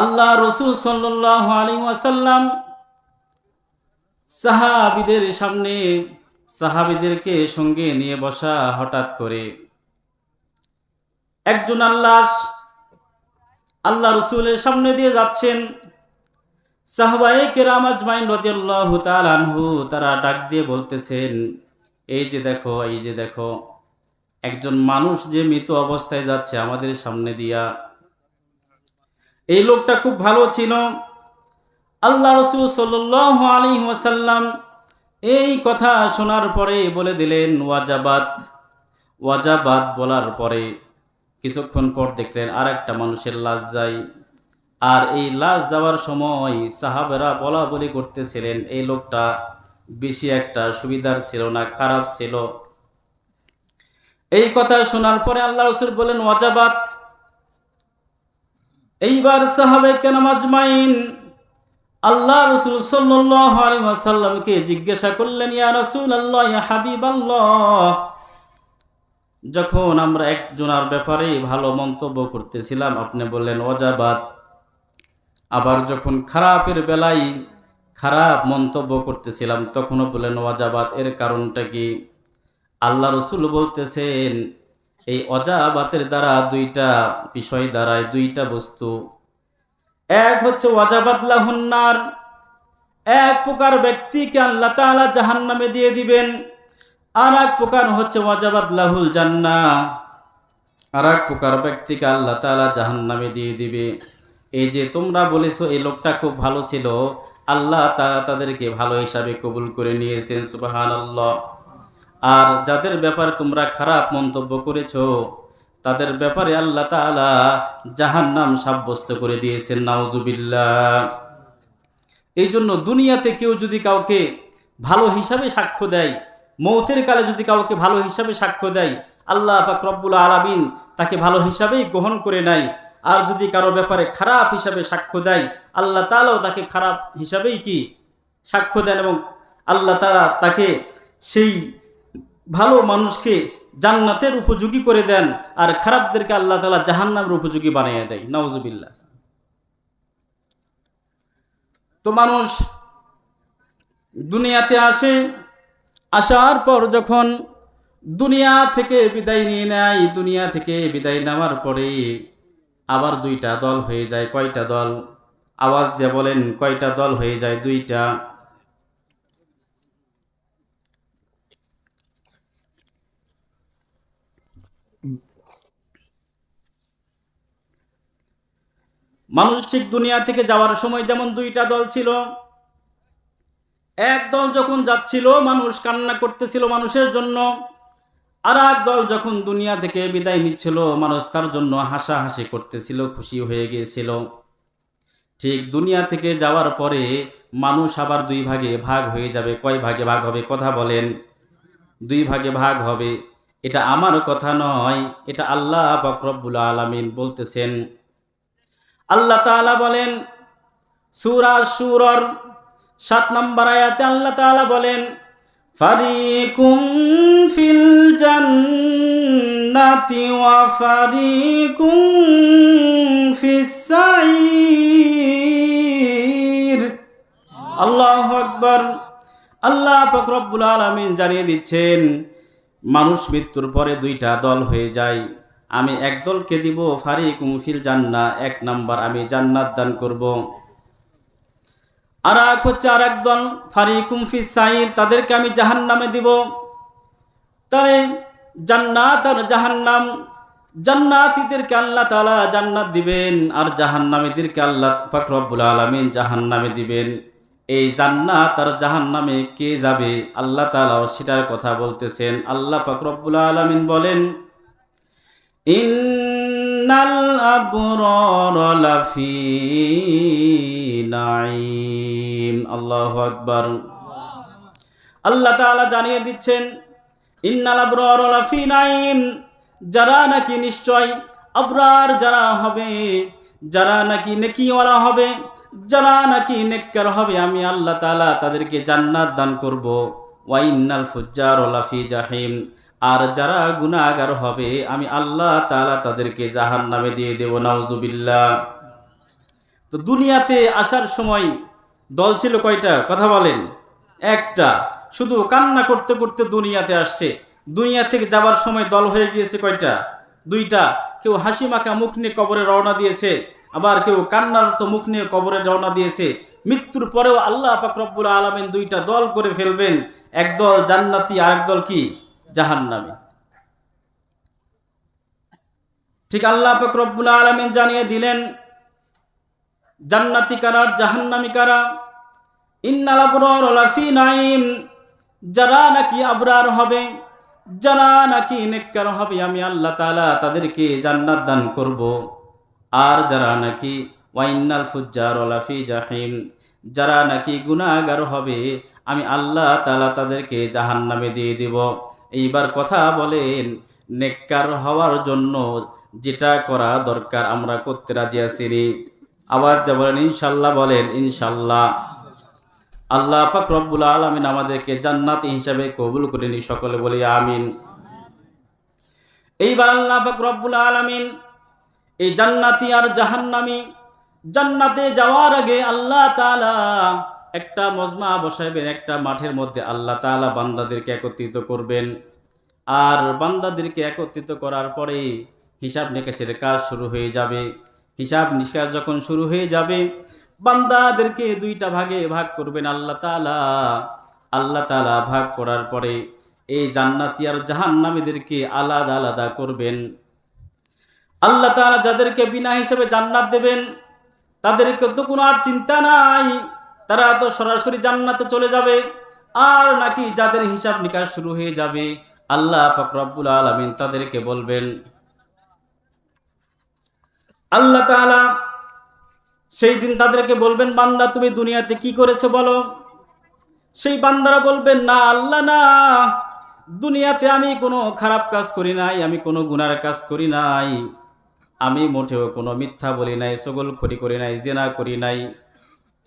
আল্লাহ রসুল সাল্লাহ আলী ওয়াসাল্লাম সাহাবিদের সামনে সাহাবিদেরকে সঙ্গে নিয়ে বসা হঠাৎ করে। একজন আল্লাহ আল্লাহ রসুলের সামনে দিয়ে যাচ্ছেন। সাহবায়ে কেরাম আজমাইন রদিয়াল্লাহু তাআলা আনহু তারা ডাক দিয়ে বলতেছেন, এই যে দেখো, এই যে দেখো, একজন মানুষ যে মৃত অবস্থায় যাচ্ছে আমাদের সামনে দিয়া এই লোকটা খুব ভালো ছিল। আল্লাহ রসুল সাল্লাহ আলী ওয়াসাল্লাম এই কথা শোনার পরে বলে দিলেন ওয়াজাবাদ ওয়াজাবাদ বলার পরে কিছুক্ষণ পর দেখলেন আর একটা মানুষের লাশ যায়। আর এই লাশ যাওয়ার সময় সাহাবেরা বলা বলি করতেছিলেন, এই লোকটা বেশি একটা সুবিধার ছিল না, খারাপ ছিল। এই কথা শোনার পরে আল্লাহ রসুল বলেন ওয়াজাবাত। এইবার সাহাবে কেন মাজমাইন আল্লাহ রসুল সাল্লামকে জিজ্ঞাসা করলেন, ইয়া রসুল আল্লাহ ইয়া হাবিব আল্লাহ যখন আমরা একজনার ব্যাপারে ভালো মন্তব্য করতেছিলাম, আপনি বললেন অজাবাদ আবার যখন খারাপের বেলায় খারাপ মন্তব্য করতেছিলাম, তখনও বললেন ওয়াজাবাদ এর কারণটা কি? আল্লাহ রসুল বলতেছেন এই অজাবাতের দ্বারা দুইটা বিষয় দ্বারায় দুইটা বস্তু। এক হচ্ছে ওয়াজাবাদ লাহুন্নার এক প্রকার ব্যক্তিকে আল্লাহ তাআলা জাহান নামে দিয়ে দিবেন। আর এক প্রকার হচ্ছে ওয়াজাবাদ লাহুল জান্না আর এক প্রকার ব্যক্তিকে আল্লাহ তাআলা জাহান নামে দিয়ে দিবে। এই যে তোমরা বলেছ এই লোকটা খুব ভালো ছিল, আল্লাহ তাআলা তাদেরকে ভালো হিসাবে কবুল করে নিয়েছেন সুবাহান আল্লাহ আর যাদের ব্যাপারে তোমরা খারাপ মন্তব্য করেছ, তাদের ব্যাপারে আল্লাহ তাআলা জাহান্নাম সাব্যস্ত করে দিয়েছেন, নাউজুবিল্লাহ। এই জন্য দুনিয়াতে কেউ যদি কাউকে ভালো হিসাবে সাক্ষ্য দেয়, মৌতের কালে যদি কাউকে ভালো হিসাবে সাক্ষ্য দেয়, আল্লাহ পাক রব্বুল আলামিন তাকে ভালো হিসাবেই গ্রহণ করে নেয়। আর যদি কারও ব্যাপারে খারাপ হিসাবে সাক্ষ্য দেয়, আল্লাহ তালাও তাকে খারাপ হিসাবেই কি সাক্ষ্য দেন এবং আল্লাহ তারা তাকে সেই ভালো মানুষকে জান্নাতের উপযোগী করে দেন আর খারাপদেরকে আল্লাহ তালা জাহান্নামের উপযোগী বানিয়ে দেয়। নওয়াজুবিল্লাহ তো মানুষ দুনিয়াতে আসে, আসার পর যখন দুনিয়া থেকে বিদায় নিয়ে নেয়, দুনিয়া থেকে বিদায় নেওয়ার পরে আবার দুইটা দল হয়ে যায়, কয়টা দল? আওয়াজ দিয়ে বলেন, কয়টা দল হয়ে যায়? দুইটা। মানুষ ঠিক দুনিয়া থেকে যাওয়ার সময় যেমন দুইটা দল ছিল, এক দল যখন যাচ্ছিল, মানুষ কান্না করতেছিল মানুষের জন্য, আর এক দল যখন দুনিয়া থেকে বিদায় নিচ্ছিল, মানুষ তার জন্য হাসাহাসি করতেছিল, খুশি হয়ে গিয়েছিল। ঠিক দুনিয়া থেকে যাওয়ার পরে মানুষ আবার দুই ভাগে ভাগ হয়ে যাবে। কয় ভাগে ভাগ হবে কথা বলেন। দুই ভাগে ভাগ হবে। এটা আমার কথা নয়, এটা আল্লাহ বকরব্বুল আলমিন বলতেছেন। আল্লাহ তাআলা বলেন, সুরা সুরর সাত নম্বর আয়াতে আল্লাহ তাআলা বলেন, ফারিকুম ফিল জান্নাতি ওয়া ফারিকুম ফিস সাইর। আল্লাহু আকবার। আল্লাহ পাক রব্বুল আলামিন জানিয়ে দিচ্ছেন, মানুষ মৃত্যুর পরে দুইটা দল হয়ে যায়। আমি একদলকে দিব, ফারিক ফিল জান্না, এক নাম্বার আমি জান্নাত দান করব। আর এক হচ্ছে আর এক দল ফারিকুম ফি সাইর, তাদেরকে আমি জাহান নামে দিব। তারে জান্নাত আর জাহান্নাম, জান্নাতীদেরকে আল্লাহ তালা জান্নাত দিবেন, আর জাহান্নামীদেরকে আল্লাহ পাক রব্বুল আলামিন জাহান্নামে দিবেন। এই জান্নাত আর জাহান্নামে কে যাবে? আল্লাহ তাআলাও সেটার কথা বলতেছেন। আল্লাহ পাক রব্বুল আলামিন বলেন ইন্নাল আবরার লাফি নাঈম। আল্লাহু আকবার। আল্লাহ তাআলা জানিয়ে দিচ্ছেন, ইন্নাল আবরার লাফি নাঈম। যারা নাকি নিশ্চয় আবরার যারা হবে, যারা নাকি নেকিওয়ালা হবে, যারা নাকি নেককার হবে, আমি আল্লাহ তাআলা তাদেরকে জান্নাত দান করব। ওয়া ইন্নাল ফুজ্জার লাফি জাহিম। আর যারা গুনাহগার হবে, আমি আল্লাহ তালা তাদেরকে জাহান্নামে দিয়ে দেব, নাউজুবিল্লাহ। তো দুনিয়াতে আসার সময় দল ছিল কয়টা? কথা বলেন। একটা। শুধু কান্না করতে করতে দুনিয়াতে আসছে। দুনিয়া থেকে যাবার সময় দল হয়ে গিয়েছে কয়টা? দুইটা। কেউ হাসি মাখা মুখ নিয়ে কবরে রওনা দিয়েছে, আবার কেউ কান্নার তো মুখ নিয়ে কবরে রওনা দিয়েছে। মৃত্যুর পরেও আল্লাহ পাক রব্বুল আলমিন দুইটা দল করে ফেলবেন। একদল জান্নাতি আর একদল কি? জাহান্নামী। ঠিক আল্লাহ পাক রব্বুল আলমিন জানিয়ে দিলেন, জান্নাতি কারা, জাহান্নামী কারা? ইন্নাল আবরার লাফি নাইম যারা নাকি আবরার হবে, যারা নাকি নেককার হবে, আমি আল্লাহ তাআলা তাদেরকে জান্নাত দান করব। আর যারা নাকি ওয়াইনাল ফুজ্জার লাফি জাহিম, যারা নাকি গুনাহগার হবে, আমি আল্লাহ তাআলা তাদেরকে জাহান্নামে দিয়ে দিব। এইবার কথা বলেন, নেককার হওয়ার জন্য যেটা করা দরকার, আমরা করতে রাজি আছি রে। আওয়াজ দিয়ে বলেন, ইনশাল্লাহ বলেন, ইনশাল্লাহ। আল্লাহ পাক রব্বুল আলমিন আমাদেরকে জান্নাত হিসাবে কবুল করে নি সকলে বলি আমিন। এইবার আল্লাহ পাক রব্বুল আলমিন এই জান্নাতি আর জাহান্নামি, জান্নাতে যাওয়ার আগে আল্লাহ তাআলা একটা মজমা বসাইবেন একটা মাঠের মধ্যে, আল্লাহ তাআলা বান্দাদেরকে একত্রিত করবেন। আর বান্দাদেরকে একত্রিত করার পরে হিসাব নিকাশের কাজ শুরু হয়ে যাবে। হিসাব নিকাশ যখন শুরু হয়ে যাবে, বান্দাদেরকে দুইটা ভাগে ভাগ করবেন আল্লাহ তাআলা। আল্লাহ তাআলা ভাগ করার পরে এই জান্নাতি আর জাহান্নামীদেরকে আলাদা আলাদা করবেন। আল্লাহ তাআলা যাদেরকে বিনা হিসেবে জান্নাত দেবেন, তাদেরকে তো কোনো আর চিন্তা নাই। তারা তো সরাসরি জান্নাতে চলে যাবে, আর নাকি যাদের হিসাব নিকাশ শুরু হয়ে যাবে? আল্লাহ পাক রব্বুল আলামিন তাদেরকে বলবেন, আল্লাহ তাআলা সেই দিন তাদেরকে বলবেন, বান্দা, তুমি দুনিয়াতে কি করেছ বলো? সেই বান্দারা বলবেন, না, আল্লাহ না। দুনিয়াতে আমি কোনো খারাপ কাজ করি নাই, আমি কোনো গুনার কাজ করি নাই। আমি মোটেও কোনো মিথ্যা বলি নাই সগল খড়ি করি নাই, জেনা করি নাই।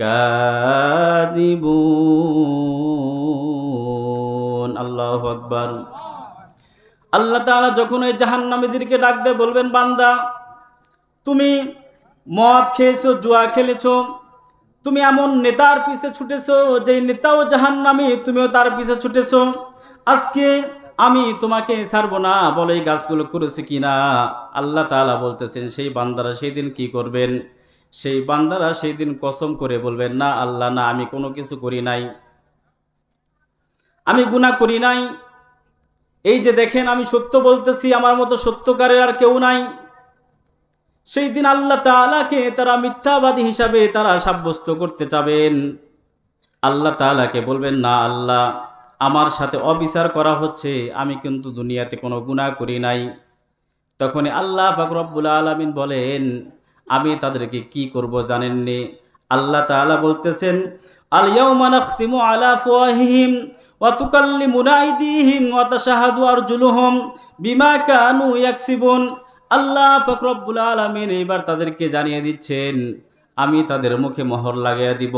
কাদিবুন আল্লাহ আকবার। আল্লাহ তাআলা যখন ওই জাহান্নামীদেরকে ডাকতে বলবেন, বান্দা, তুমি মদ খেয়েছো, জুয়া খেলেছো, তুমি এমন নেতার পিছে ছুটেছো, যেই নেতাও জাহান্নামী, তুমিও তার পিছে ছুটেছো, আজকে আমি তোমাকে ছাড়বো না, বলে এই গাছগুলো করেছে কিনা? আল্লাহ তাআলা বলতেছেন, সেই বান্দারা সেই দিন কি করবেন? সেই বান্দারা সেই দিন কসম করে বলবেন, না আল্লাহ, না, আমি কোনো কিছু করি নাই। আমি গুনাহ করি নাই। এই যে দেখেন, আমি সত্য বলতেছি, আমার মতো সত্যকারের আর কেউ নাই। সেই দিন আল্লাহ তাআলাকে তারা মিথ্যাবাদী হিসাবে তারা সাব্যস্ত করতে চাবেন। আল্লাহ তাআলাকে বলবেন, না আল্লাহ, আমার সাথে অবিচার করা হচ্ছে, আমি কিন্তু দুনিয়াতে কোনো গুনাহ করি নাই। তখনই আল্লাহ পাক রব্বুল আলামিন বলেন আমি তাদেরকে কি করব জানেননি? আল্লাহ তাআলা বলতেছেন আল ওয়া বিমা কানু আল্লাহ এবার তাদেরকে জানিয়ে দিচ্ছেন, আমি তাদের মুখে মোহর লাগাইয়া দিব।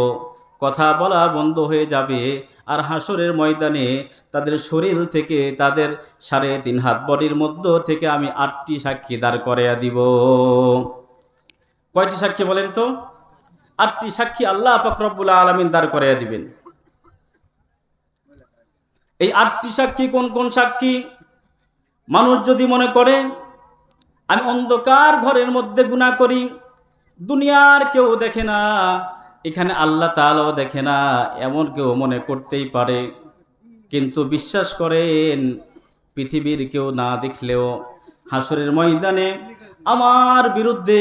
কথা বলা বন্ধ হয়ে যাবে আর হাসরের ময়দানে তাদের শরীর থেকে তাদের সাড়ে তিন হাত বডির মধ্য থেকে আমি আটটি সাক্ষী দাঁড় করাইয়া দিব। কয়টি সাক্ষী বলেন তো? আটটি সাক্ষী আল্লাহ রব্বুল আলামিন দাঁড় করাইয়া দিবেন। এই আটটি সাক্ষী কোন কোন সাক্ষী? মানুষ যদি মনে করে, আমি অন্ধকার ঘরের মধ্যে গুণা করি, দুনিয়ার কেউ দেখে না, এখানে আল্লাহ তালাও দেখে না, এমন কেউ মনে করতেই পারে। কিন্তু বিশ্বাস করেন, পৃথিবীর কেউ না দেখলেও হাসরের ময়দানে আমার বিরুদ্ধে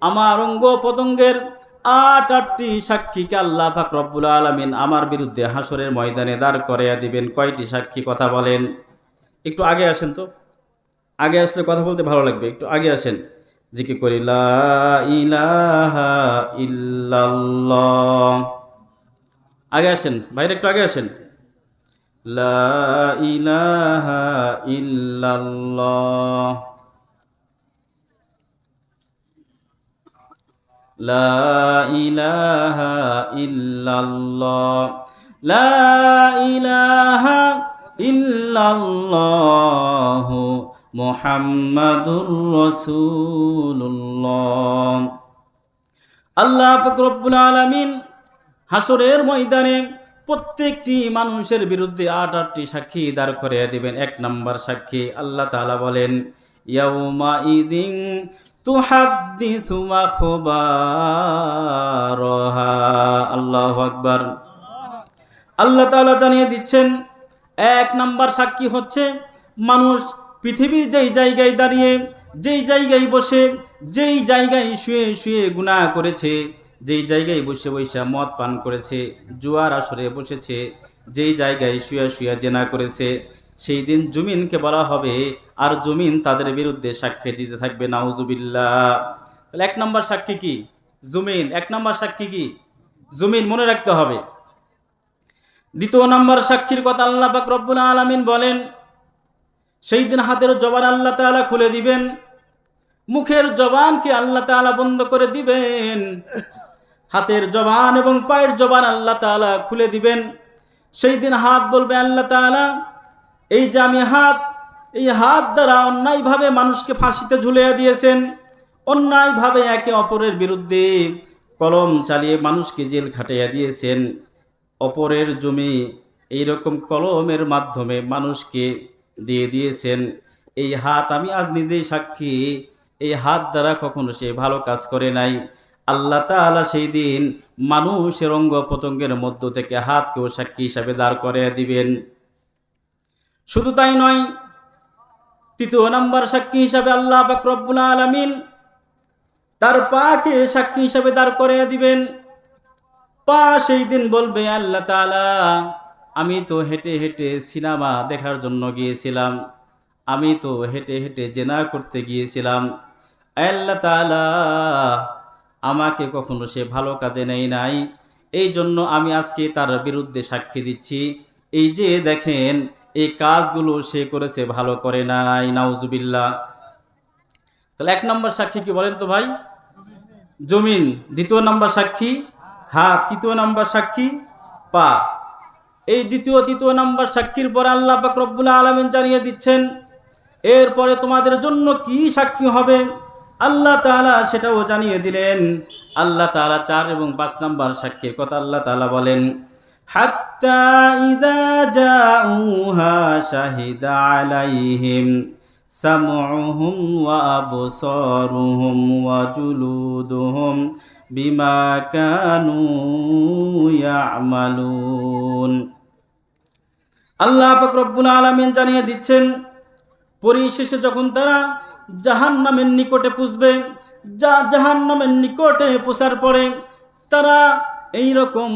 আমার অঙ্গ পতঙ্গের আট, আটটি সাক্ষীকে আল্লাহ পাক রব্বুল আলমিন আমার বিরুদ্ধে হাসরের ময়দানে দাঁড় করাইয়া দিবেন। কয়টি সাক্ষী কথা বলেন? একটু আগে আসেন তো। আগে আসলে কথা বলতে ভালো লাগবে। একটু আগে আসেন। জিকে করি আগে আসেন। বাইরে একটু আগে আসেন। লা ইলাহা ইল্লাল্লাহ। লা ইলাহা ইল্লাল্লাহ। লা ইলাহা ইল্লাল্লাহ মুহাম্মাদুর রাসূলুল্লাহ। আল্লাহ ফকরব্বুল আলমিন হাসরের ময়দানে প্রত্যেকটি মানুষের বিরুদ্ধে আট আটটি সাক্ষী দাঁড় করে দিবেন। এক নম্বর সাক্ষী আল্লাহ তাআলা বলেন ইয়াউমা ইদিন তুহাদ্দিসু আখবারহা। আল্লাহু আকবার। আল্লাহ তাআলা জানিয়ে দিচ্ছেন, এক নাম্বার সাক্ষী হচ্ছে মানুষ পৃথিবীর যেই জায়গায় দাঁড়িয়ে, যেই জায়গায় বসে, যেই জায়গায় শুয়ে শুয়ে গুনাহ করেছে, যেই জায়গায় বসে বসে মদ পান করেছে, জুয়ার আসরে বসেছে, যেই জায়গায় শুয়ে শুয়ে জেনা করেছে সেই দিন জুমিনকে বলা হবে, আর জুমিন তাদের বিরুদ্ধে সাক্ষী দিতে থাকবে, নাউজুবিল্লাহ। তাহলে এক নম্বর সাক্ষী কি? জমিন। এক নম্বর সাক্ষী কি? জুমিন মনে রাখতে হবে। দ্বিতীয় নম্বর সাক্ষীর কথা আল্লাহ পাক রব্বুল আলামিন বলেন, সেই দিন হাতের জবান আল্লাহ তাআলা খুলে দিবেন, মুখের জবানকে আল্লাহ তাআলা বন্ধ করে দিবেন, হাতের জবান এবং পায়ের জবান আল্লাহ তাআলা খুলে দিবেন, সেই দিন হাত বলবে আল্লাহ তাআলা এই যে আমি হাত, এই হাত দ্বারা অন্যায়ভাবে মানুষকে ফাঁসিতে ঝুলিয়ে দিয়েছেন, অন্যায়ভাবে একে অপরের বিরুদ্ধে কলম চালিয়ে মানুষকে জেল খাটাইয়া দিয়েছেন। অপরের জমি এইরকম কলমের মাধ্যমে মানুষকে দিয়ে দিয়েছেন। এই হাত আমি আজ নিজেই সাক্ষী, এই হাত দ্বারা কখনো সে ভালো কাজ করে নাই। আল্লাহ তাআলা সেই দিন মানুষের অঙ্গ প্রত্যঙ্গের মধ্য থেকে হাতকেও সাক্ষী হিসাবে দাঁড় করে দিবেন। শুধু তাই নয়, তৃতীয় নম্বর সাক্ষী হিসাবে আল্লাহ রব্বুল আলামিন তার পাকে সাক্ষী হিসাবে দাঁড় করে দিবেন। পা সেই দিন বলবে, আল্লাহ তাআলা, আমি তো হেঁটে হেঁটে সিনেমা দেখার জন্য গিয়েছিলাম। আমি তো হেঁটে হেঁটে জেনা করতে গিয়েছিলাম। আল্লাহ তাআলা, আমাকে কখনো সে ভালো কাজে নেই নাই। এই জন্য আমি আজকে তার বিরুদ্ধে সাক্ষী দিচ্ছি। এই যে দেখেন এই কাজগুলো সে করেছে, ভালো করে নাই, নাউজুবিল্লাহ। তাহলে এক নম্বর সাক্ষী কি বলেন তো ভাই? জমিন, দ্বিতীয় নম্বর সাক্ষী হাত তৃতীয় নম্বর সাক্ষী, পা। এই দ্বিতীয়, তৃতীয় নম্বর সাক্ষীর পরে আল্লাহ রব্বুল আলমিন জানিয়ে দিচ্ছেন, এরপরে তোমাদের জন্য কি সাক্ষী হবে? আল্লাহ তাআলা সেটাও জানিয়ে দিলেন। আল্লাহ তাআলা চার এবং পাঁচ নম্বর সাক্ষীর কথা আল্লাহ তাআলা বলেন। ইদা জাউহা শাহিদা আলাইহিম সামউহুম ওয়া আবসারুহুম ওয়া জুলুদুহুম বিমা কানু আল্লাহ পাক রব্বুল আলামিন জানিয়ে দিচ্ছেন, পরিশেষে যখন তারা জাহান নামের নিকটে পুষবে যা জাহান নামের নিকটে পোষার পরে তারা এই রকম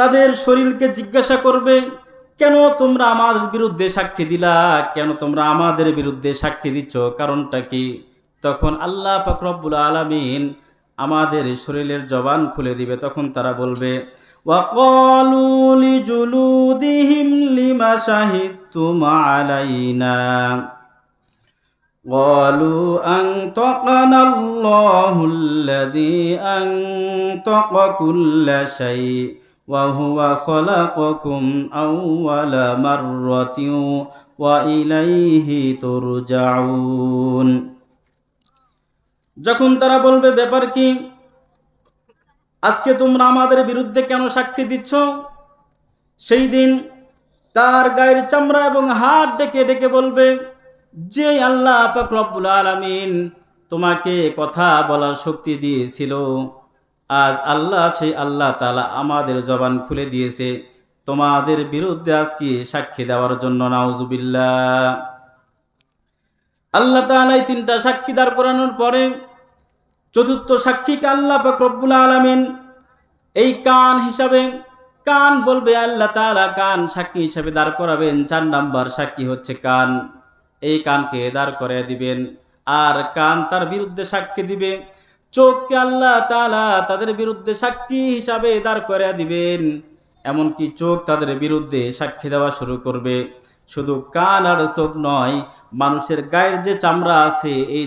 তাদের শরীরকে জিজ্ঞাসা করবে কেন তোমরা আমাদের বিরুদ্ধে সাক্ষী দিলা কেন তোমরা আমাদের বিরুদ্ধে সাক্ষী দিচ্ছ কারণটা কি তখন আল্লাহ পাকরব্বুল আলমিন আমাদের শরীরের জবান খুলে দিবে তখন তারা বলবে وقالوا لجلودهم لما شهدتم علينا قالوا أنطقنا الله الذي أنطق كل شيء وهو خلقكم أول مرة وإليه ترجعون যখন তারা বলবে ব্যাপার কি আজকে তোমরা আমাদের বিরুদ্ধে কেন সাক্ষী দিচ্ছ সেই দিন তার গায়ের চামড়া এবং হাত ডেকে ডেকে বলবে যে আল্লাহ পাক রব্বুল আলামিন তোমাকে কথা বলার শক্তি দিয়েছিল আজ আল্লাহ সেই আল্লাহ তালা আমাদের জবান খুলে দিয়েছে। তোমাদের বিরুদ্ধে আজকে সাক্ষী দেওয়ার জন্য নাউজুবিল্লাহ। আল্লাহ তালা এই তিনটা সাক্ষী দাঁড় করানোর পরে চতুর্থ সাক্ষীকে আল্লাহ রব্বুল আলামিন এই কান হিসাবে কান বলবে আল্লাহ তাআলা, কান সাক্ষী হিসাবে দাঁড় করাবেন। চার নাম্বার সাক্ষী হচ্ছে কান। এই কানকে দাঁড় করে দিবেন। আর কান তার বিরুদ্ধে সাক্ষী দিবে। চোখকে আল্লাহ তালা তাদের বিরুদ্ধে সাক্ষী হিসাবে দাঁড় করে দিবেন। এমনকি চোখ তাদের বিরুদ্ধে সাক্ষী দেওয়া শুরু করবে। শুধু কান আর চোখ নয়, মানুষের গায়ের যে চামড়া আছে, এই